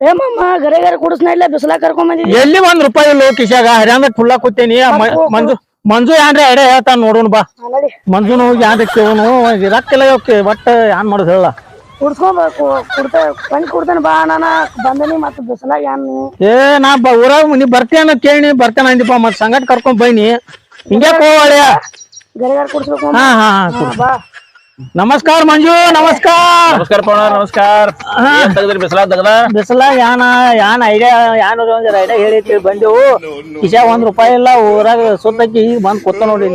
ಏ ಮಮ್ಮ ಗರೆ ಗರೆ ಕುಡಿಸ್ನ ಇಲ್ಲ ಬಿಸಿಲಾಗ ಕರ್ಕೊಂಡ್ ಬಂದಿದ್ದೀನಿ ಎಲ್ಲಿ ಒಂದ್ ರೂಪಾಯಿ ಇಲ್ಲ ಕಿಶಾಗ ಹರ್ಯಾಂದ ಫುಲ್ಲ ಕೂತೇನಿ ಆ ಮ- ಮಂಜು ಮಂಜು ಏನ್ರ ಎಡೆ ಹೇಳ್ತಾನ ನೋಡೋಣ ಬಾ. ಮಂಜು ನೋವು ಮಂಜುನು ಹೋಗಿ ಏನ್ರ ಕೇವನು ಓಕೆ ಒಟ್ಟ ಏನ್ ಮಾಡೋದು ಹೇಳ. ಕುಡ್ಸ್ಕೊಬೇಕು ಕುಡ್ತ ಬಂದ್ ಕುಡ್ತಾನ ಬಾ ನಾನ ಬಂದನಿ ಮತ್ತೆ ಬಿಸಿಲಾಗ ಏನ್ ನೀ? ಏ ನಾ ಬ ಊರಾಗ ನೀ ಬರ್ತೀಯನ್ನ ಕೇಳಿ ಬರ್ತೇನೆ ಅಂದಿಪ್ಪ ಮತ್ ಸಂಗಟ್ ಕರ್ಕೊಂಡ್ ಬೈನಿ. ಹಿಂಗ್ಯಾಕ್ ಗರೆ ಗರೆ ಕುಡಿಸ್ಬೇಕು ಹಾ ಹಾ ಹಾ ಕೊಡು. ಬಾ. ನಮಸ್ಕಾರ ಮಂಜು ನಮಸ್ಕಾರ. ನಮಸ್ಕಾರ ಪವನ ನಮಸ್ಕಾರ. ಏನ್ ತೆಗದ್ರಿ? ಬಿಸಿಲ ತೆಗದ? ಬಿಸಿಲ ಯಾನ ಯಾನ್ ಐಡಿಯಾ ಯಾನ್ ಒಂದ್ ಐಡಿಯಾ ಹೇಳಿ ಬಂದೆವು ಕಿಶಾಗ ಒಂದ್ ರೂಪಾಯಿ ಇಲ್ಲ ಊರಾಗ ಸುತ್ತಕ್ಕೆ ಈಗ ಬಂದ್ ಕೊತ್ತ ನೋಡಿ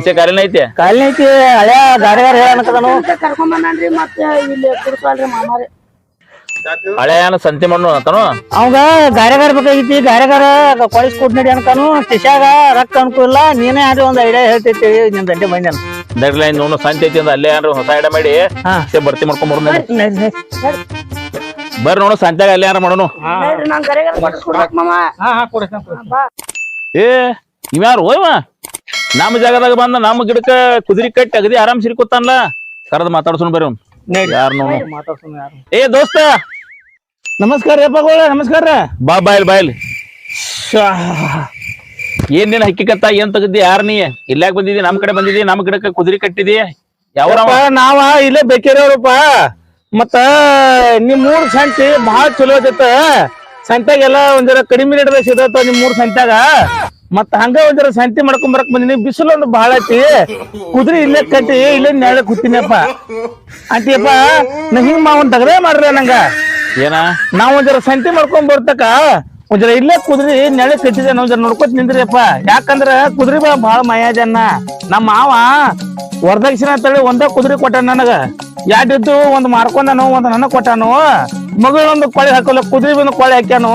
ಈಸೆ ಕಾಲಿನ ಐತಿ? ಕಾಲಿನ ಐತಿ ಹಳೆ ಗಾಡಿ ಹೇಳಕದನು ಕರ್ಕೊಂಡ್ ಬಂದಾನ್ರಿ ಮತ್ತ ಇಲ್ಲಿ ಕುಡ್ಸಲ್ರಿ ಮಾಮಾರಿ. ಹಳೆ ಏನ ಸಂತಿ ಮಣ್ಣು ಅಂತಾನು ಅವಾಗ ಗಾರೆಗಾರ ಗಾರೆ ಬೇಕಾಗಿತಿ ಗಾರೆ ಗಾರ ಕಾಲೇಜ್ ಕೊಟ್ ನಡಿ ಅನ್ಕಾನು ಕಿಶಾಗ ರೊಕ್ಕ ಅನುಕೂಲ ನೀನೇ ಯಾರು ಒಂದ್ ಐಡಿಯಾ ಹೇಳ್ತೈತಿ ನಿನ್ ದಂಡೆ ಬಂದೇನ ನಡ್ರಿ ನೋಡು ಸಂತೆ ಐತಿ ಅಂದ ಅಲ್ಲೇ ಏನಾರ ಹೊಸ ಐಡ ಮಾಡಿ ಹಾ. ಬರ್ತಿ ಮಾಡ್ಕೊಂಡ್ ಬರೋಣ ಬರ್ರಿ ನೋಡು ಸಂತ್ಯಾಗ ಅಲ್ಲೇ ಏನಾರ ಮಾಡೋನು. ನಾನ್ ಗರೆ ಹಾ ಕುಡಿಸ್ಕೊಡ್ಬೇಕು ಮಾಮ ಬಾ. ಏ ಇವ್ಯಾರು ಹೋಯ್ವ ನಮ್ಮ ಜಾಗದಾಗ ಬಂದ ನಮ್ಮ ಗಿಡಕ್ಕ ಕುದುರಿ ಕಟ್ಟಿ ಅಗದಿ ಆರಾಮ್ ಸಿರ್ಕೊತಾನಲ್ಲ ಕರೆದ್ ಮಾತಾಡ್ಸೋಣ ಬರ್ರಿ ಅವ್ನು. ಯಾರು ನೋಡು ಏ ದೋಸ್ತ! ನಮಸ್ಕಾರ ಯಪ್ಪಗಳ ನಮಸ್ಕಾರ ಬಾ ಬಾಯ್ಲ್ ಬಾಯ್ಲ್ ಏನ್ ನೀನ್ ಹಕ್ಕಿಕತ್ತ? ಏನ್ ತಗದಿ ಯಾರ ನೀ? ಇಲ್ಲಾಕ್ ಬಂದಿದಿ? ನಮ್ ಕಡೆ ಬಂದಿದಿ? ನಮ್ ಗಿಡಕ್ಕೆ ಕುದುರೆ ಕಟ್ಟಿದಿ? ಯಾವ ನಾವ ಇಲ್ಲೇ ಬೇಕಿರೋರಪ್ಪ ಮತ್ತ ನಿಮ್ ಮೂರ್ ಸಂತಿ ಬಹಳ ಚಲೋ ಜೊತೆ ಸಂತ್ಯಾಗೆಲ್ಲ ಒಂದರ ಕಡಿಮೆ ರೇಟ್ ಸಿಗತ್ತ ನಿಮ್ ಮೂರ್ ಸಂತ್ಯಾಗ. ಮತ್ತ ಹಂಗ ಒಂದರ ಸಂತಿ ಮಾಡ್ಕೊಂಡ್ ಬರಕ್ ಬಂದಿನಿ. ಬಿಸಿಲು ಒಂದು ಬಹಳ ಐತಿ. ಕುದುರೆ ಇಲ್ಲೇ ಕಟ್ಟಿ ಇಲ್ಲೇ ನೆಳ ಕೂತಿನಪ್ಪ ಅಂತಿಯಪ್ಪ ನಾ ಹಿಂಗ್ ಮಾ ಒಂದ್ ತಗದೇ ಮಾಡ್ರಿ ನಂಗ. ಏನ? ನಾವ್ ಒಂದರ ಸಂತಿ ಮಾಡ್ಕೊಂಡ್ ಬರ್ತಕ ಜರ ಇಲ್ಲೇ ಕುದ್ರಿ ನೆಳೆ ಕಟ್ಟಿದೆ ನಾವ್ ಜರ ನೋಡ್ಕೊತ ನಿಂದ್ರಿಯಪ್ಪ. ಯಾಕಂದ್ರ ಕುದ್ರಿ ಬಾ ಬಾಳ ಮಾಯಾಜನ್ನ ನಮ್ಮ ಮಾವ ವರದಕ್ಷಿಣೆ ಅಂತೇಳಿ ಒಂದ ಕುದುರೆ ಕೊಟ್ಟ ನನಗ. ಯಾಡಿದ್ದು ಒಂದ್ ಮಾರ್ಕೊಂಡನು ಒಂದ್ ನನಗ್ ಕೊಟ್ಟಾನು ಮಗಳೊಂದು ಕೊಳೆ ಹಾಕಲ್ಲ ಕುದುರೆ ಬಂದು ಕೊಳೆ ಹಾಕ್ಯಾನು.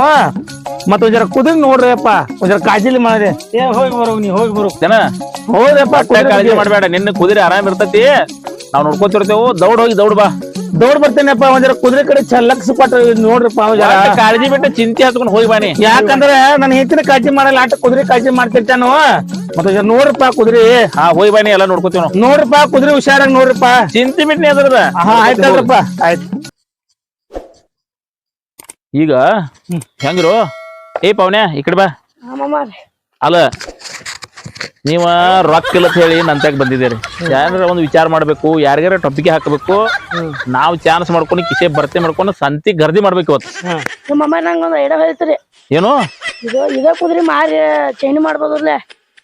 ಮತ್ತ ಜರ ಕುದುರೆ ನೋಡ್ರಿ ಅಪ್ಪ ಒಂದ್ ಜರ ಕಾಜಿಲಿ ಮಾಡ್ರಿ. ಏ ಹೋಗಿ ಬರೋ ನೀ ಹೋಗಿ ಬರೋ. ಜನ ಹೊಟ್ಟೆ ಕಾಳಜಿ ಮಾಡ್ಬೇಡ ನಿನ್ನ ಕುದುರೆ ಆರಾಮ್ ಇರ್ತತಿ. ನಾವ್ ನೋಡ್ಕೊತಿರ್ತೇವು ದೌಡ್ ಹೋಗಿ ದೌಡ್ ಬಾ. ದೌಡ್ ಬರ್ತೇನೆಪ್ಪ ಒಂದ್ ಕುದುರೆ ಕಡೆ ಚ ಲಕ್ಷ ಕೊಟ್ಟ ನೋಡ್ರಿಪ್ಪ ಒಂದ್ ಜರ. ಒಟ್ಟ ಕಾಳಜಿ ಬಿಟ್ಟು ಚಿಂತೆ ಹತ್ಕೊಂಡು ಹೋಗಿ ಬಾನಿ ಯಾಕಂದ್ರ ನನ್ನ ಹೆಚ್ಚಿನ ಕಾಳಜಿ ಮಾಡಲ್ಲ ಆಟ ಕುದುರೆ ಕಾಳಜಿ ಮಾಡ್ತಿರ್ತಾನು. ಮತ್ತೆ ಜರ ನೋಡ್ರಪ್ಪ ಕುದುರೆ. ಹಾ ಹೋಗಿ ಬಾನಿ ಎಲ್ಲ ನೋಡ್ಕೊತೀವಿ ನಾವು ನೋಡ್ರಪ್ಪ ಕುದುರೆ ಹುಷಾರಾಗಿ ನೋಡ್ರಪ್ಪ. ಚಿಂತೆ ಬಿಟ್ನಿ ಅದ್ರದ. ಹಾ ಆಯ್ತಲ್ರಪ್ಪ ಆಯ್ತು. ಈಗ ಹೆಂಗ್ರು? ಏ ಪವನ್ಯ ಈ ಕಡೆ ಬಾ. ಅಲ್ಲ ನೀವ ರೊಕ್ಕ ಇಲ್ಲ ಅಂತ ಹೇಳಿ ನಂತಾಗ ಬಂದಿದ್ದೀರಿ. ಯಾರ ಒಂದು ವಿಚಾರ ಮಾಡ್ಬೇಕು ಯಾರಿಗಾರ ಟೊಪ್ಪಿಗೆ ಹಾಕಬೇಕು ನಾವು ಚಾನ್ಸ್ ಮಾಡ್ಕೊಂಡು ಕಿಸೆ ಬರ್ತೆ ಮಾಡ್ಕೊಂಡು ಸಂತಿ ಗರ್ದಿ ಮಾಡ್ಬೇಕು ಇವತ್ತು. ನಿಮ್ಮ ಮಾಮ ನಂಗ ಒಂದ್ ಐಡಿಯಾ ಹೇಳ್ತೀರಿ. ಏನು? ಇದು ಇದ ಕುದ್ರಿ ಮಾರಿ ಚೈನ್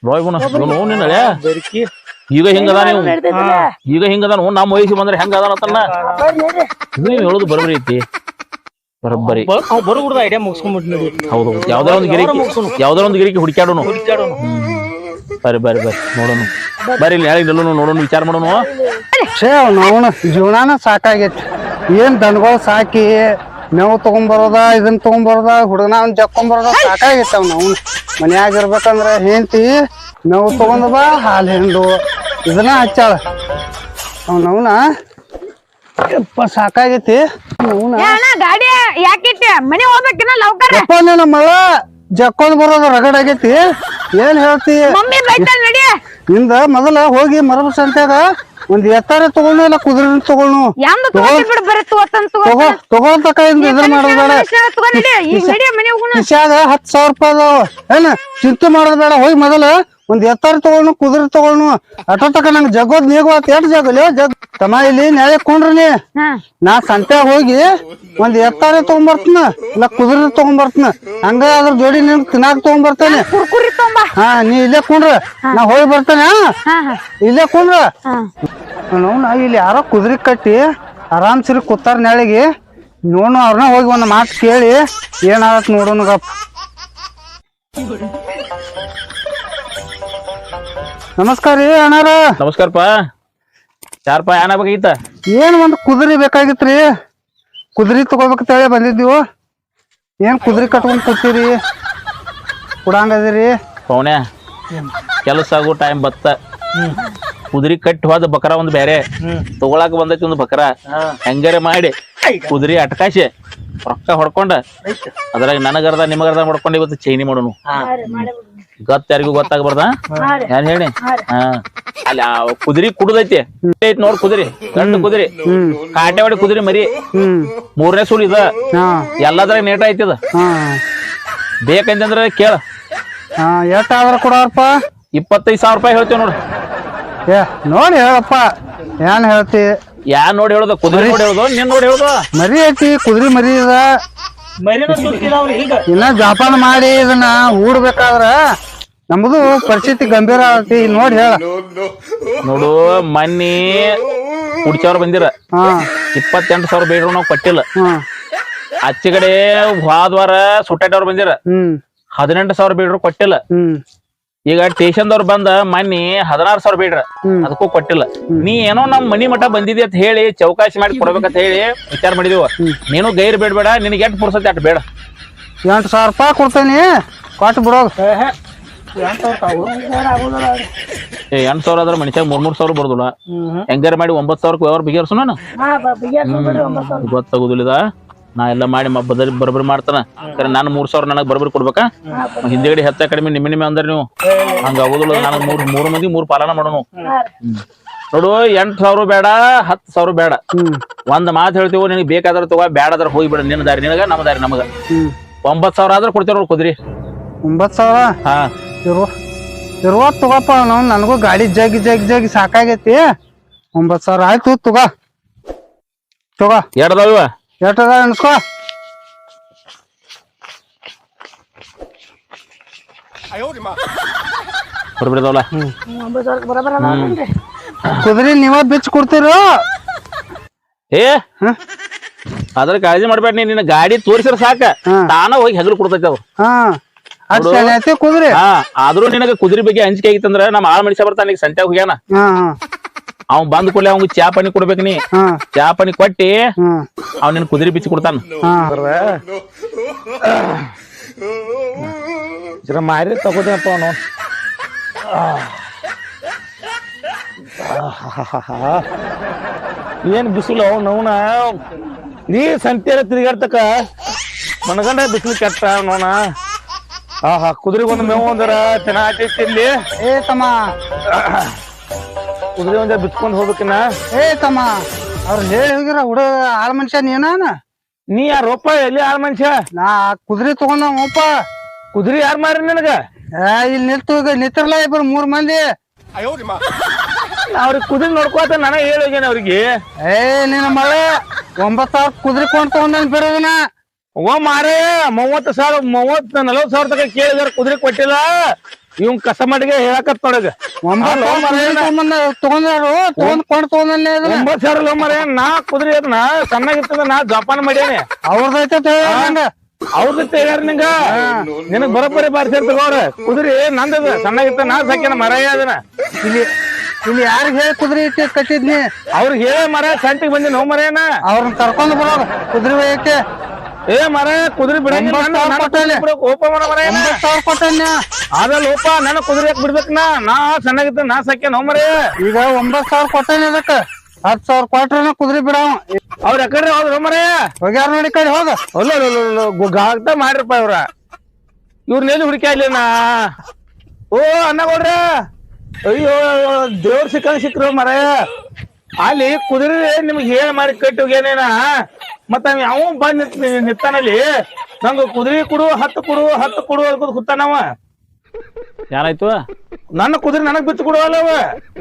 ರೋಯ್ ಗುಣ ಹಳೆ. ಈಗ ಹಿಂಗದ ನೀವು? ಈಗ ಹಿಂಗದ ನಮ್ಮ ವಯಸ್ಸು ಬಂದ್ರೆ ಹೆಂಗ ಬರ್ರಿ ನೋಡ್ರಿ ನೀವು ಹೇಳುದು ಬರೋಬ್ಬರಿ ಐತಿ. ಬರೋಬ್ಬರಿ. ಬರುಗುಡ್ದ ಐಡಿಯಾ ಮುಗಿಸ್ಕೊಂಡ್ಬಿಟ್ಟು ಹೌದು ಯಾವ್ದಾರ ಒಂದು ಗಿರಿಕಿ ಯಾವ್ದಾರ ಒಂದು ಗಿರಿಕಿ ಹುಡುಕ್ಯಾಡೋನು. ಬರ್ರಿ ಬರ್ರಿ ಬರ್ರಿ ನೋಡೋಣ ಬರ್ರಿ ಇಲ್ಲಿ ಹೇಳಿ ನಿಲ್ಲೋನು ನೋಡೋಣ ವಿಚಾರ ಮಾಡೋಣ ಛೇ ಅವನ ಜೀವನಾನ ಸಾಕಾಗೈತಿ. ಏನ್ ದನಗಳು ಸಾಕಿ ಮೇವು ತಗೊಂಬರೋದ ಇದನ್ನ ತಗೊಂಬರೋದ ಹುಡುಗನ ಅವ್ನ ಜಕ್ಕೊಂಬರೋದ ಸಾಕಾಗೈತಿ ಅವ್ನ ಅವ್ನ. ಮನ್ಯಾಗ ಇರ್ಬೇಕಂದ್ರ ಹೆಂಡತಿ ಮೇವು ತಗೊಂಡ್ ಬಾ ಹಾಲು ಹಿಂಡು ಇದನ್ನ ಹಚ್ಚಾಳ. ಅವ್ನ ಯಪ್ಪ ಸಾಕಾಗೈತಿ. ಅವನ ಗಾಡಿ ಯಾಕಿಟ್ಟೆ ಮನೆ ಹೋಗ್ಬೇಕಿನ ಲೌಕರ್ ಯಪ್ಪ ನಿನ್ನ ಮಳ ಜಕ್ಕೊಂಡ್ ಬರೋದು ರಗಡ್ ಆಗೈತಿ. ಏನ್ ಹೇಳ್ತಿ? ಮಮ್ಮಿ ಬೈತಾಳ ನಡಿ. ನಿಂದ ಮೊದಲ ಹೋಗಿ ಮರಬ ಸಂತ್ಯಾಗ ಒಂದ್ ಎತ್ತಾರ ತಗೊಂಡು ಇಲ್ಲ ಕುದುರೆ ತಗೊಂಡು ತಗೊಳ್ತಕ್ಕ ತಗೊಂಡ್ ಬಿಡ ಬರೆ ತಗೋತಂತ ತಗೋ. ತಗೋತಕ ಇದ್ ಇದ್ರ ಮಾಡೋದ್ ಬೇಡ. ತಗೋ ನಡಿ. ಈಗ ನಡಿ ಮನೆ ಹೋಗೋಣ. ಕಿಶ್ಯಾಗ ಹತ್ ಸಾವಿರ ರೂಪಾಯಿ ಅದಾವ. ಏನ ಚಿಂತೆ ಮಾಡೋದ್ ಬೇಡ. ಹೋಗಿ ಮೊದಲ ಒಂದ್ ಎತ್ತರ ತಗೊಳ್ನು ಕುದುರೆ ತಗೊಳ್ನು. ಅಟ ತಕ ನಂಗ್ ಜಗೋದ್ ನೀಗೋತ್ ಎಟ್ ಜಗಲಿ ಜಗ್ ತಮ್ಮ ಇಲ್ಲಿ ನ್ಯಾಯ ಕೊಂಡ್ರಿ ನೀ. ನಾ ಸಂತೆ ಹೋಗಿ ಒಂದ್ ಎತ್ತಾರ ತಗೊಂಬರ್ತೀನ ಇಲ್ಲ ಕುದುರೆ ತಗೊಂಬರ್ತನ. ಹಂಗ ಅದ್ರ ಜೋಡಿ ನಿನ್ ತಿನ್ನಾಕ್ ತಗೊಂಬರ್ತೇನೆ. ಹಾ ನೀ ಇಲ್ಲೇ ಕುಂಡ್ರ. ನಾ ಹೋಗಿ ಬರ್ತೇನೆ ಇಲ್ಲೇ ಕುಂಡ್ರ. ನಾವು ಇಲ್ಲಿ ಯಾರೋ ಕುದುರೆ ಕಟ್ಟಿ ಆರಾಮ್ ಸಿರಿ ಕೂತಾರ ನೆಳಿಗೆ ನೋಡು ಅವ್ರನ್ನ ಹೋಗಿ ಒಂದ್ ಮಾತು ಕೇಳಿ ಏನಾಗತ್ ನೋಡೋಣ ಗಪ್. ನಮಸ್ಕಾರ ರೀ ಅಣ್ಣಾರ. ನಮಸ್ಕಾರಪ್ಪ. ಯಾರಪ್ಪ ಏನಾಗಬೇಕೈತ ಏನ್ ಒಂದು ಕುದುರೆ ಬೇಕಾಗಿತ್ರಿ? ಕುದುರೆ ತಗೋಬೇಕಂತೇಳಿ ಬಂದಿದ್ದೀವು? ಏನ್ ಕುದುರೆ ಕಟ್ಕೊಂಡ್ ಕೂತೀರಿ? ಕುಡಂಗದಿರಿ? ಪೌನೆ ಕೆಲಸ ಆಗೋ ಟೈಮ್ ಬತ್ತ. ಕುದುರೆ ಕಟ್ಟಿ ಹೋದ ಬಕರ ಒಂದು ಬೇರೆ ತಗೊಳಕ್ ಬಂದೈತಿ ಒಂದು ಬಕರ. ಹೆಂಗಾರೆ ಮಾಡಿ. ಕುದುರೆ ಅಟಕಾಶೆ. ರೊಕ್ಕ ಹೊಡ್ಕೊಂಡ. ಅದ್ರಾಗ ನನಗರ್ದ ನಿಮಗರ್ದ ಹೊಡ್ಕೊಂಡು ಇವತ್ತು ಚೈನಿ ಮಾಡೋನು. ಗತ್ ಯಾರಿಗೂ ಗೊತ್ತಾಗ್ಬಾರ್ದ? ಏನ್ ಹೇಳಿ? ಹಾ. ಅಲ್ಲಿ ಆ ಕುದುರಿ ಕುಡದೈತಿ. ನೋಡಿ ನೋಡ್ ಕುದುರಿ ಗಂಡು ಕುದುರಿ. ಕಾಟೆವಾಡಿ ಕುದುರಿ ಮರಿ. ಹ್ಮ್. ಮೂರನೇ ಸುಳಿ ಇದ. ಹಾ. ಎಲ್ಲದ್ರಾಗ ನೇಟ ಐತಿ ಹಾ. ಬೇಕಂತಂದ್ರ ಕೇಳ. ಹಾ ಎಷ್ಟ್ ಆದ್ರ ಕೊಡೋರಪ್ಪ ಇಪ್ಪತ್ತೈದು ಸಾವಿರ ರೂಪಾಯಿ ಹೇಳ್ತೀವಿ ನೋಡು. ಏ ನೋಡಿ ಹೇಳಪ್ಪ. ಏನ್ ಹೇಳ್ತಿ? ಯಾ ನೋಡಿ ಹೇಳುದ? ಕುದುರೆ ನೋಡಿ ಹೇಳುದು ನೀನ್ ನೋಡಿ ಹೇಳುದು. ಮರಿ ಐತಿ ಕುದುರೆ ಮರಿ ಇದ. ಇನ್ನ ಜೋಪಾನ ಮಾಡಿ ಇದನ್ನ ಹೂಡ್ಬೇಕಾದ್ರ ನಮ್ದು ಪರಿಸ್ಥಿತಿ ಗಂಭೀರ ಆಗತಿ ನೋಡಿ ಹೇಳ. ನೋಡು ಮನ್ನಿ ಹುಡ್ಚವ್ರ ಬಂದಿರ. ಹಾ. ಇಪ್ಪತ್ತೆಂಟು ಸಾವಿರ ಬೇಡ್ರು ನಾವು ಕೊಟ್ಟಿಲ್ಲ. ಹಾ. ಆಚೆ ಕಡೆ ಹೋದ್ವಾರ ಸುಟ್ಟಾಟವ್ರು ಬಂದಿರ. ಹ್ಮ್. ಹದಿನೆಂಟು ಸಾವಿರ ಬೇಡ್ರು ಕೊಟ್ಟಿಲ್ಲ. ಹ್ಮ್. ಈಗ ಸ್ಟೇಷನ್ದವ್ರು ಬಂದ ಮನ್ನಿ ಹದಿನಾರು ಸಾವಿರ ಬೇಡ್ರ. ಹ್ಮ್. ಅದಕ್ಕೂ ಕೊಟ್ಟಿಲ್ಲ. ನೀ ಏನೋ ನಮ್ ಮನಿ ಮಠ ಬಂದಿದಿ ಅಂತ ಹೇಳಿ ಚೌಕಾಸಿ ಮಾಡಿ ಕೊಡ್ಬೇಕಂತ ಹೇಳಿ ವಿಚಾರ ಮಾಡಿದೀವ. ನೀನು ಗೈರ್ ಬೇಡ್ಬೇಡ ನಿನಗೆ ಎಷ್ಟು ಪುರ್ಸತಿ ಅಟ್ ಬೇಡ. ಎಂಟು ಸಾವಿರ ರೂಪಾಯಿ ಕೊಡ್ತೇನಿ. ಕೊಟ್ಟು ಬಿಡೋದು. ಏ ಎಂಟ್ ಸಾವಿರ ಆದ್ರೆ ಮನುಷ್ಯ ಮೂರ್ ಮೂರ್ ಸಾವಿರ ಬರೋದಿಲ್ಲ. ಹೆಂಗಾರ ಮಾಡಿ ಒಂಬತ್ ಸಾವಿರಕ್ಕೆ ವ್ಯವಹಾರ ಬಿಗಿರ್ಸು ನಾನು. ಗೊತ್ತಾಗುದಿಲ್ಲ. ನಾ ಎಲ್ಲ ಮಾಡಿ ಬದಲಿ ಬರ್ಬರ್ ಮಾಡ್ತಾನ. ಕರೆ ನಾನು ಮೂರ್ ಸಾವಿರ ನನಗೆ ಬರ್ಬರ್ ಕೊಡ್ಬೇಕಾ? ಹಿಂದೆಗಡೆ ಹೆತ್ತ ಕಡಿಮೆ ನಿಮ್ಮ ನಿಮ್ಮ ಅಂದ್ರೆ ನೀವು. ಹಂಗ ಆಗುದಿಲ್ಲ ನಾನು ಮೂರ್ ಮೂರು ಮಂದಿ ಮೂರ್ ಪಾಲನ ಮಾಡೋನು. ನೋಡು ಎಂಟ್ ಸಾವಿರ ಬೇಡ ಹತ್ತು ಸಾವಿರ ಬೇಡ. ಒಂದ್ ಮಾತು ಹೇಳ್ತೀವೋ ನಿನಗೆ ಬೇಕಾದ್ರೆ ತಗೋ ಬೇಡಾದ್ರ ಹೋಗ್ಬಿಡ ನಿನ್ನ ದಾರಿ. ನಿನಗ ನಮ್ಮ ದಾರಿ ನಮಗ. ಒಂಬತ್ ಸಾವಿರ ಆದ್ರೆ ಕೊಡ್ತೀರ ನೋಡ್ ಕುದ್ರಿ. ಒಂಬತ್ ಸಾವಿರ? ಹಾ. ಇರುವ ಇರುವ ತಗೋಪ್ಪ ನಾವು ನನಗೂ ಗಾಡಿ ಜಗ್ಗಿ ಜಗ್ಗಿ ಜಗ್ಗಿ ಸಾಕಾಗೈತಿ. ಒಂಬತ್ತು ಸಾವಿರ ಆಯ್ತು ತಗೋ. ತಗೋ. ಎರಡದಾವ ಇವ? ಎಷ್ಟದ ಅನ್ಸ್ಕೋ ಬರ್ಬಿಡದವಲ್ಲ? ಕುದುರೆ ನೀವ ಬಿಚ್ಚ ಕೊಡ್ತೀರೋ? ಏ ಅದ್ರ ಕಾಳಜಿ ಮಾಡ್ಬೇಡ ನೀನ್ ನಿನ್ನ ಗಾಡಿ ತೋರಿಸಿರ ಸಾಕ. ತಾನ ಹೋಗಿ ಹೆಗಲು ಕೊಡ್ತೈತೆ ಅವ್ರು ಹಾ. ಐತಿ ಕುದುರೆ. ಹಾ ಆದ್ರೂ ನಿನಗ ಕುದುರೆ ಬಗ್ಗೆ ಅಂಜಿಕೆ ಆಗಿತ್ತಂದ್ರ ನಮ್ಮ ಆಳ್ ಮನುಷ್ಯ ಬರ್ತಾನ ಈಗ ಸಂತ್ಯಾಗ ಹೋಗ್ಯಾನ. ಹಾ ಅವ್ನ್ ಬಂದ್ ಕೂಡಲೇ ಅವ್ಗ ಚಾ ಪಾನಿ ಕೊಡ್ಬೇಕು ನೀ. ಹಾ. ಚಾ ಪಾನಿ ಕೊಟ್ಟಿ ಹಾ. ಅವ್ನ ನಿನ್ ಕುದುರೆ ಬಿಚ್ಚಿ ಕೊಡ್ತಾನ. ಹಾ. ಜರ ಮಾರಿ ತಗೋದಪ್ಪ ಅವನು. ಏನ್ ಬಿಸಿಲು ಅವನವನ ನೀ ಸಂತೆರ ತಿರುಗಾಡ್ತಕ ಮನಗಂಡ ಬಿಸಿಲು ಕೆಟ್ಟ ನೋನ ಆಹಾ ಕುದುರೆಗೆ ಒಂದು ಮೇವು ಒಂದರ ಚೆನ್ನಾಗಿ ಇಲ್ಲಿ. ಏ ತಮ್ಮ. ಕುದುರೆ ಒಂದ ಬಿತ್ಕೊಂಡ್ ಹೋಗ್ಬೇಕಿನ್ನ. ಏ ತಮ್ಮ ಅವ್ರು ಹೇಳಿ ಹೋಗಿರ ಹುಡುಗ ಆಳ್ ಮನುಷ್ಯ ನೀನಾನ ನೀ ಯಾರೊಪ್ಪ ಎಲ್ಲಿ ಆಳ್ ಮನುಷ್ಯ? ನಾ ಕುದುರೆ ತಗೊಂಡವಪ್ಪ ಕುದುರೆ ಯಾರು ಮಾರಿ ನಿನಗ? ಏ ಇಲ್ಲಿ ನಿಂತು ನಿಂತಿರ್ಲ ಇಬ್ರು ಮೂರ್ ಮಂದಿ. ಅವ್ರಿಗೆ ಕುದುರೆ ನೋಡ್ಕೊತ ನನಗೆ ಹೇಳಿ ಹೋಗ್ಯಾನ ಅವ್ರಿಗೆ. ಏ ನಿನ್ನ ಮಳೆ ಒಂಬತ್ತು ಸಾವಿರ ಕುದುರೆ ಕೊಂಡ್ ತಗೊಂಡ್ ಬಿಡೋದನ ಓ ಮಾರೇ ಮೂವತ್ತು ಸಾವಿರ ಮೂವತ್ ನಲವತ್ ಸಾವಿರ ತನಕ ಕೇಳಿದಾರ ಕುದುರೆ ಕೊಟ್ಟಿಲ್ಲ. ಇವ್ ಕಸ ಹೇಳಕತ್ ನೋಡಗ. ತಗೊಂಡಾರು ತಗೊಂಡ್ ಕೊಂಡ್ ತಗೊಂಡಲ್ಲೇ ಸಾವಿರ ಮರ ನಾ ಕುದುರೆ ಅದನ್ನ ಸಣ್ಣಗಿರ್ತದ ನಾ ಜೋಪಾನ ಮಾಡ್ಯಾನೆ. ಅವ್ರದೈತೆ ಅವ್ರದ್ದು ತೇಗಾರ ನಿಂಗ. ನಿನಗ್ ಬರೋಬ್ಬರಿ ಬಾರಿಸಿರ್ ತಗೋರ ಕುದುರೆ ನಂದದ? ಸಣ್ಣಗಿರ್ತ ನಾ ಸಾಕ್ಯಾನ ಮರ ಅದನ್ನ. ಇಲ್ಲಿ ಇಲ್ಲಿ ಯಾರಿಗ ಹೇಳಿ ಕುದುರೆ ಇಟ್ಟು ಕಟ್ಟಿದ್ನಿ? ಅವ್ರಿಗೆ ಹೇಳ ಮರ ಸಂಟಿಗೆ ಬಂದಿನ ನೋ ಮರೇನ ಅವ್ರನ್ನ ಕರ್ಕೊಂಡ್ ಬರೋರು ಕುದುರೆ ಒಯ್ಯಕ್ಕೆ. ಏ ಮರ ಕುದುರೆ ಒಂಬತ್ತು ಸಾವಿರ ನನ್ನ. ಕುದುರೆ ಯಾಕೆ ಬಿಡ್ಬೇಕ್ ನಾ? ನಾ ನಾ ಸಾಕ್ಯ ನಾವ್ ಮರೇ. ಈಗ ಒಂಬತ್ ಸಾವಿರ ಕೊಟ್ಟೇನಿ ಅದಕ್ಕ. ಹತ್ ಸಾವಿರ ಕೊಟ್ರನ ಕುದುರೆ ಬಿಡಾವ ಅವ್ರ ಯಾಕಡೆ ಹೋದ್ರ ಮರೇ. ಹೋಗ್ಯಾರ ನೋಡಿ ಕಡೆ ಹೋಗ. ಅಲ್ಲ ಗಾಗ್ತ ಮಾಡ್ರಪ್ಪ ಇವ್ರ. ಇವ್ರ ಎಲ್ಲಿ ಹುಡುಕಿ ನಾ ಓ ಕೊಡ್ರ ಅಯ್ಯೋ ದೇವ್ರ ಸಿಕ್ಕಂಗ್ ಸಿಕ್ರು ಮರ. ಅಲ್ಲಿ ಕುದುರೆ ನಿಮ್ಗೆ ಹೇಳ ಮಾಡಿ ಕಟ್ಟಿ ಹೋಗ್ಯಾನೇನ ಮತ್ತ ಯಾವ ಬಂದ್ ನಿಂತ್ ನಿತ್ತಾನಲ್ಲಿ ನಂಗ ಕುದುರೆ ಕೊಡು ಹತ್ತು ಕೊಡು ಹತ್ತು ಕೊಡು ಅನ್ಕೋದ್ ಕುತ್ತಾನವ ಏನಾಯ್ತು ನನ್ನ ಕುದುರೆ ನನಗ್ ಬಿತ್ತು ಕೊಡುವಲ್ಲವ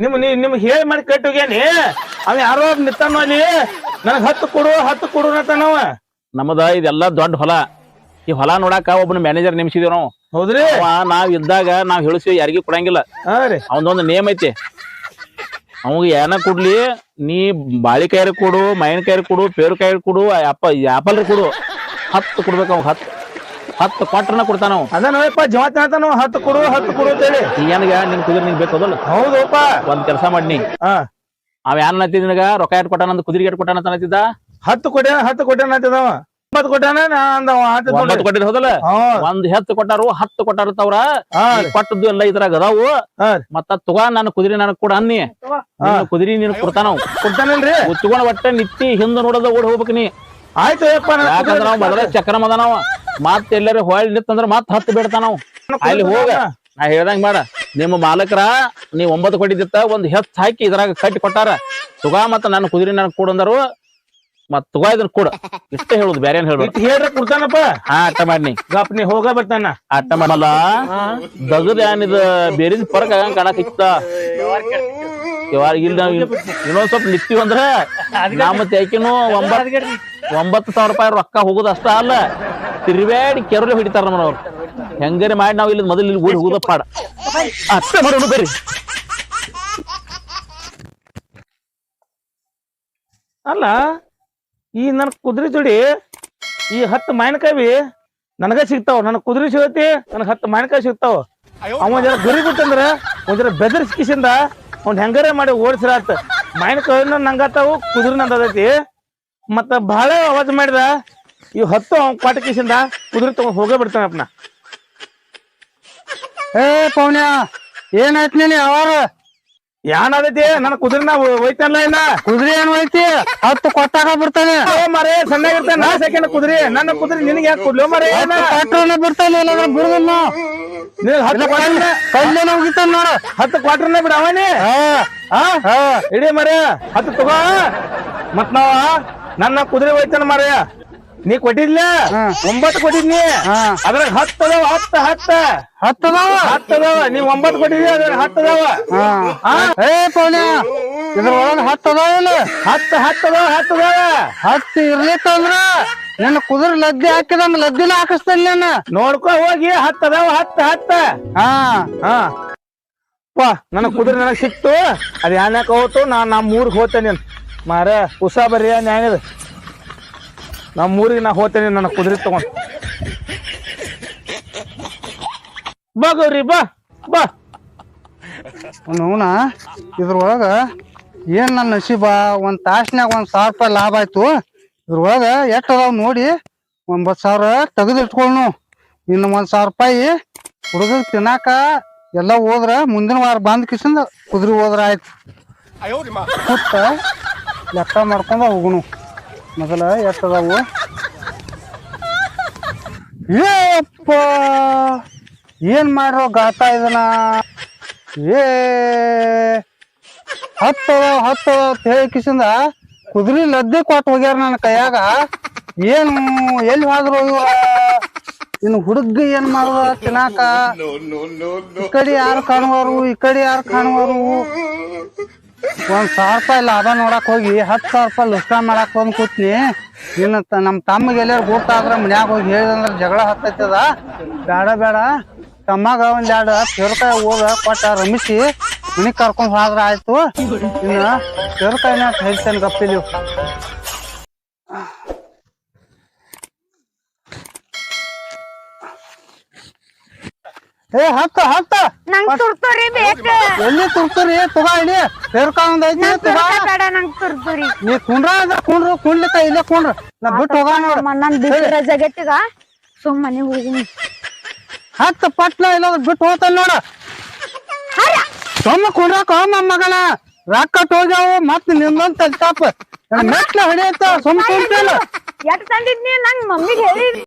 ನಿಮ್ ನಿಮ್ಗೆ ಹೇಳಿ ಮಾಡಿ ಕಟ್ಟಿ ಹೋಗ್ಯಾನಿ ಅವ ಯಾರೋ ನಿತ್ತಾನ ಅಲ್ಲಿ. ನನಗ್ ಹತ್ತು ಕೊಡು ಹತ್ತು ಕೊಡು ನತ್ತಾನವ ನಮ್ಮದ ಇದೆಲ್ಲ ದೊಡ್ಡ ಹೊಲ. ಈ ಹೊಲ ನೋಡಾಕ ಒಬ್ಬನ ಮ್ಯಾನೇಜರ್ ನೇಮಿಸಿದೇವ್ ನಾವು. ಹೌದ್ರಿ? ನಾವ್ ಇದ್ದಾಗ ನಾವ್ ಹೇಳಿಸಿ ಯಾರಿಗೂ ಕೊಡಂಗಿಲ್ಲ. ಅವನೊಂದು ನೇಮ್ ಐತಿ. ಅವಾಗ ಏನ ಕೊಡ್ಲಿ? ನೀ ಬಾಳಿಕಾಯಿ ಕೊಡು ಮಾವಿನಕಾಯಿ ಕೊಡು ಪೇರುಕಾಯಿ ಕೊಡು ಅಪ್ಪ ಆಪಲ್ ಕೊಡು. ಹತ್ತು ಕೊಡ್ಬೇಕು ಅವ್ ಹತ್ತು. ಹತ್ತು ಕೊಟ್ರನ ಕೊಡ್ತಾನ ಅವ ಅದ ನೋಡಪ್ಪ ಜಮಾತ್ ಹೇಳ್ತಾನ ಹತ್ತು ಕೊಡು ಹತ್ತು ಕೊಡು ಅಂತ ಹೇಳಿ ಈಗ ಏನ್ಗ ನಿನ್ ಕುದುರೆ ನಿಂಗೆ ಬೇಕದಲ್ಲ ಹೌದಪ್ಪ. ಒಂದ್ ಕೆಲಸ ಮಾಡಿ ಹಾ. ಅವ ಏನ್ ಅನ್ನತ್ತಿದ್ ನಿನಗ? ರೊಕ್ಕ ಎಟ್ ಕೊಟ್ಟಾನ ಅಂದ್ ಕುದುರೆ ಎಟ್ ಕೊಟ್ಟಾನ ಅಂತ ಅನ್ನತ್ತಿದ್ದ ಹತ್ತು ಕೊಟ್ಯಾನ ಹತ್ತು ಕೊಟ್ಯಾನ ಅಂತಿದವ ಒಂಬತ್ತು ಕೊಟ್ಟಿದ್ ಹೌದಲ್ಲ? ಒಂದ್ ಹೆತ್ತು ಕೊಟ್ಟಾರು ಹತ್ತು ಕೊಟ್ಟಾರ ತವ್ರ. ಕೊಟ್ಟದ್ದು ಎಲ್ಲ ಇದ್ರಾಗ ಅದಾವು. ಮತ್ತ ತಗೋ ನಾನು ಕುದುರೆ ನನಗ್ ಕೂಡ ಅನ್ನಿ. ನಿನ್ನ ಕುದುರೆ ನೀನ್ ಕೊಡ್ತಾನ. ಕೊಡ್ತಾನಲ್ರಿ ಉಚ್ಕೊಂಡ್ ಒಟ್ಟ ನಿತ್ತಿ ಹಿಂದ ನೋಡದ ಓಡ್ ಹೋಗ್ಬೇಕು ನೀ. ಆಯ್ತು ಯಾಕಂದ್ರ ನಾವ್ ಮೊದಲ ಚಕ್ರ ಮದನವ ಮತ್ ಎಲ್ಲರೂ ಹೊಳ್ ನಿತ್ತಂದ್ರ ಮತ್ ಹತ್ತು ಬಿಡ್ತಾನ. ಅಲ್ಲಿ ಹೋಗ. ನಾ ಹೇಳ್ದಂಗ್ ಮಾಡ. ನಿಮ್ಮ ಮಾಲಕರ ನೀ ಒಂಬತ್ತು ಕೊಟ್ಟಿದ್ದಿತ್ತ ಒಂದ್ ಹೆಚ್ಚು ಹಾಕಿ ಇದ್ರಾಗ ಕಟ್ಟಿ ಕೊಟ್ಟಾರ. ತುಗಾ ಮತ್ತ ನನ್ನ ಕುದುರೆ ಕೂಡ ಕೊಡಂದರು ಮತ್ ತಗೋ ಇದನ್ನ ಕೊಡ. ಇಷ್ಟ ಹೇಳುದು ಬೇರೆ ಏನ್ ಇಟ್ ಹೇಳ್ರ ಕೊಡ್ತಾನಪ್ಪ. ಹಾ ಅಟ್ಟ ಮಾಡಿ ಗಪ್ ನೀ ಹೋಗ ಬರ್ತಾನ. ಆಟ ಮಾಡಲ್ಲ? ದಗದ ಏನಿದ ಬೇರೆ ಪರಕ್ ಆಗಂಗ್ ಕಾಣಕಿತ್ತ ಇಲ್ಲಿ ನಾವ್ ಇನ್ನೊಂದ್ ಸ್ವಲ್ಪ ನಿಂತೀವಿ ಅಂದ್ರ ನಾ ಮತ್ತೆ ಯಾಕಿನೂ ಒಂಬತ್ತು ಸಾವಿರ ರೂಪಾಯಿ ರೊಕ್ಕ ಹೋಗುದು ಅಷ್ಟ ಅಲ್ಲ. ತಿರುವೇಡಿ ಕೆರಳು ಹಿಡಿತಾರ ನಮ್ಮನವ್ರು ಹೆಂಗಾರೆ ಮಾಡಿ ನಾವ್ ಇಲ್ಲಿ ಮೊದಲು ಇಲ್ಲಿ ಊರಿಗೆ ಹೋಗುದ ಪಾಡ. ಅಷ್ಟ ಮಾಡೋಣ ಬೇರೆ ಅಲ್ಲ ಈ ನನ್ ಕುದುರೆ ಜೋಡಿ, ಈ ಹತ್ತು ಮಾವಿನಕಾಯಿ ನನಗ ಸಿಗ್ತಾವ. ನನ್ ಕುದುರೆ ಸಿಗತಿ, ನನಗ್ ಹತ್ ಮಾವಿನಕಾಯಿ ಸಿಗ್ತಾವ. ಅವ ಜನ ಗುರಿ ಬಿಟ್ಟಂದ್ರ, ಒಂದ್ ಬೆದರ್ ಬೆದರ್ಸ್ ಕಿಸಿಂದ ಅವ್ನ್ ಹೆಂಗಾರೆ ಮಾಡಿ ಓಡಿಸ್ರಾತ್. ಮಾವಿನಕಾಯಿನ ನಂಗಾತಾವು, ಕುದುರೆ ನಂದದೈತಿ. ಮತ್ತ ಬಹಳ ಅವಾಜ್ ಮಾಡಿದ ಇವ್ ಹತ್ತು ಅವ್ನ ಕ್ವಾಟ ಕಿಸಿಂದ ಕುದುರೆ ತಗೊಂಡ್ ಹೋಗೇ ಬಿಡ್ತಾನಪ್ಪ ಏ ಪೌನ್ಯ, ಏನಾಯ್ತು ನೀನು ಯಾವಾರ ಯಾನಾದೈತಿ ನನ್ನ ಕುದುರೆನ ಹೋಯ್ತಲ್ಲ ಇನ್ನ? ಕುದುರೆ ಏನ್ ಹೋಯ್ತಿ ಹತ್ತು ಕೊಟ್ಟಾಗ ಏ ಸಣ್ಣ ಸಣ್ಣಾಗಿರ್ತಾನ ನಾ ಸೆಕೆಂಡ್ ಕುದುರೆ. ನನ್ನ ಕುದುರೆ ನಿನಗೆ ಯಾಕೆ ಕೊಡ್ಲೋ ಮರೆ ಏನ? ಕೊಟ್ಟವನ ಬಿಡ್ತಾನೆ ಇಲ್ಲಾಂದ್ರೆ ಬಿಡುದಿಲ್ಲ ಕಲ್ಲೇನ ಹೋಗಿತ್ತಾನ ನೋಡು. ಹತ್ತು ಕ್ವಾರ್ಟರ್ನ ಬಿಡ ಅವನೇ. ಹಾ. ಹಾ. ಇಡೀ ಮರ ಹತ್ತು ತಗೋ. ಮತ್ ನಾವ ನನ್ನ ಕುದುರೆ ಹೋಯ್ತಾನ ಮರ. ನೀ ಕೊಟ್ಟಿದ್ಲ ಒಂಬತ್ ಒಂಬತ್ತು ಕೊಟ್ಟಿದ್ನಿ. ಅದ್ರಾಗ ಹತ್ತದವ ಹತ್ತ ಹತ್ತ. ಹತ್ತದಾವ ಹತ್ತದವ ಅದಾವ. ನೀವ್ ಒಂಬತ್ತು ಕೊಟ್ಟಿದ್ವಿ ಅದ್ರಾಗ ಹತ್ತದವ? ಏ ಪೌನ್ಯ ಇದ್ರ ಒಳಗ ಹತ್ತು ಅದಾವ ಇಲ್ಲ ಹತ್ತ ಹತ್ತು ಅದಾವ ಹತ್ತು ಅದಾವ. ನನ್ನ ಕುದುರೆ ಲದ್ದಿ ಹಾಕಿದ ಲದ್ದಿನ ಹಾಕಿಸ್ತೇನೆ ನಾನು. ನೋಡ್ಕೊ ಹೋಗಿ ಹತ್ತು ಅದಾವ ಹತ್ತ ಹತ್ತ. ಹಾ. ಹಾ. ಅಪ್ಪ ನನ್ನ ಕುದುರೆ ನನಗ್ ಸಿಕ್ತು. ಅದ್ ಯಾನ್ಯಾಕ ಹೋತು? ನಾ ನಮ್ಮ ಊರಿಗೆ ಹೋಗ್ತೇನೆ ಮಾರ ಉಸಾ ಬರ್ರಿ ನ್ಯಾಯದ ನಮ್ಮ ಊರಿಗೆ ನಾ ಹೋಗ್ತೇನೆ ನನ್ನ ಕುದುರೆ ತಗೊಂಡ್. ಬಾ ಗೌರಿ ಬಾ ಬಾ. ಅವನ ಇದ್ರೊಳಗ ಏನ್ ನನ್ನ ನಸೀಬ ಒಂದ್ ತಾಸ್ನ್ಯಾಗ ಒಂದ್ ಸಾವಿರ ರೂಪಾಯಿ ಲಾಭ ಆಯ್ತು. ಇದ್ರೊಳಗ ಎಷ್ಟ್ ಅದಾವ್ ನೋಡಿ? ಒಂಬತ್ ಸಾವಿರ ತೆಗೆದು ಇಟ್ಕೊಳ್ಳು ಇನ್ನು ಒಂದ್ ಸಾವಿರ ರೂಪಾಯಿ ಹುಡುಗ ತಿನ್ನಾಕ ಎಲ್ಲ ಹೋದ್ರ ಮುಂದಿನ ವಾರ ಬಂದ್ ಕಿಸಿಂದ ಕುದುರೆ ಹೋದ್ರ ಆಯ್ತು. ಲೆಕ್ಕ ಮಾಡ್ಕೊಂಡ ಹೋಗುನು. ಮೊದಲ ಎಷ್ಟ್ ಏಪ್ಪ! ಏನ್ ಮಾಡ್ರೋ ಗಾತ ಇದನ್ನ? ಏ! ಹತ್ತು ಹತ್ತು ಹೇಳಿ ಕಿಸಿಂದ ಕುದುರೆ ಲದ್ದೆ ಕೊಟ್ಟು ಹೋಗ್ಯಾರ ನನ್ನ ಕೈಯಾಗ. ಏನು, ಎಲ್ಲಿ ಹೋದ್ರು ಇವ? ಇನ್ನು ಹುಡುಗ ಏನ್ ಮಾಡುವ? ತಿನ್ನಾಕ? ಈ ಕಡೆ ಯಾರು ಕಾಣುವರು ಈ ಕಡೆ ಯಾರು ಕಾಣುವರು ಒಂದ್ ಸಾವಿರ ರೂಪಾಯಿ ಲಾಭ ನೋಡಕ್ ಹೋಗಿ, ಹತ್ತು ಸಾವಿರ ರೂಪಾಯಿ ಲುಸ್ಕ ಮಾಡಕ್ ಬಂದ್ ಕೂತ್ನಿ. ಇನ್ನು ತ- ನಮ್ ತಮ್ಮಗೆ ಎಲ್ಲಾರು ಗೊತ್ತಾದ್ರ ಮನ್ಯಾಗ ಹೋಗಿ ಹೇಳಿದಂದ್ರ ಜಗಳ ಹತ್ತೈತದ. ಬೇಡ ಬೇಡ ತಮ್ಮಗ ಒಂದ್ ಎರಡು ಪೇರ್ಕಾಯಿ ಹೋದ ಕೊಟ್ಟ ರಮಿಸಿ ಮನಿಗ್ ಕರ್ಕೊಂಡ್ ಹೋದ್ರ ಆಯ್ತು. ಇನ್ನ ಪೇರ್ಕಾಯಿನ ಹೇಳ್ತೇನೆ ಗಪ್ಪಿಲಿ. ಏ ಹತ್ತ ಹತ್ತ. ನಂಗ್ ತುರ್ತುರಿ ಬೇಕ. ಎಲ್ಲಿ ತುರ್ತರಿ? ತಗೋ ಇಲ್ಲಿ ಪೇರ್ಕಾಯಿ ಒಂದ್ ಐತಿ ನಂಗ್ ತಗೋ. ತುರ್ಕ ಬೇಡ ನಂಗ್ ತುರ್ತುರಿ. ನೀ ಕುಂಡ್ರ ಅದ ಕುಂಡ್ರು ಕುಂಡ್ಲಿಕ್ಕ ಇಲ್ಲೇ ಕುಂಡ್ರ. ನಾ ಬಿಟ್ಟು ಹೋಗ ನೋಡ. ನನ್ ಬಿಸಿರ ಜಗತ್ತಿಗ ಸುಮ್ಮನೆ ಹೋಗಿನಿ. ಹತ್ತ ಪಟ್ಲ ಇಲ್ಲ ಬಿಟ್ಟು ಹೋಗ್ತಾನ ನೋಡ. ಸೊಮ್ಮ ಕುಂಡ್ರಾಕ ನಮ್ಮ ಮಗಳ ರೊಕ್ಕ ಹೋಗ್ಯಾವ ಮತ್ ನಿಂದೊಂದ್ ತಲ್ತಾಪ ಮೆಟ್ಲ ಹೊಡಿಯತ್ತ ಸೊಮ್ಮ ಕುಂತಿಲ್ಲ ಎಟ್ ತಂದಿದ್ನಿ? ನಂಗ್ ಮಮ್ಮಿಗೆ ಹೇಳಿ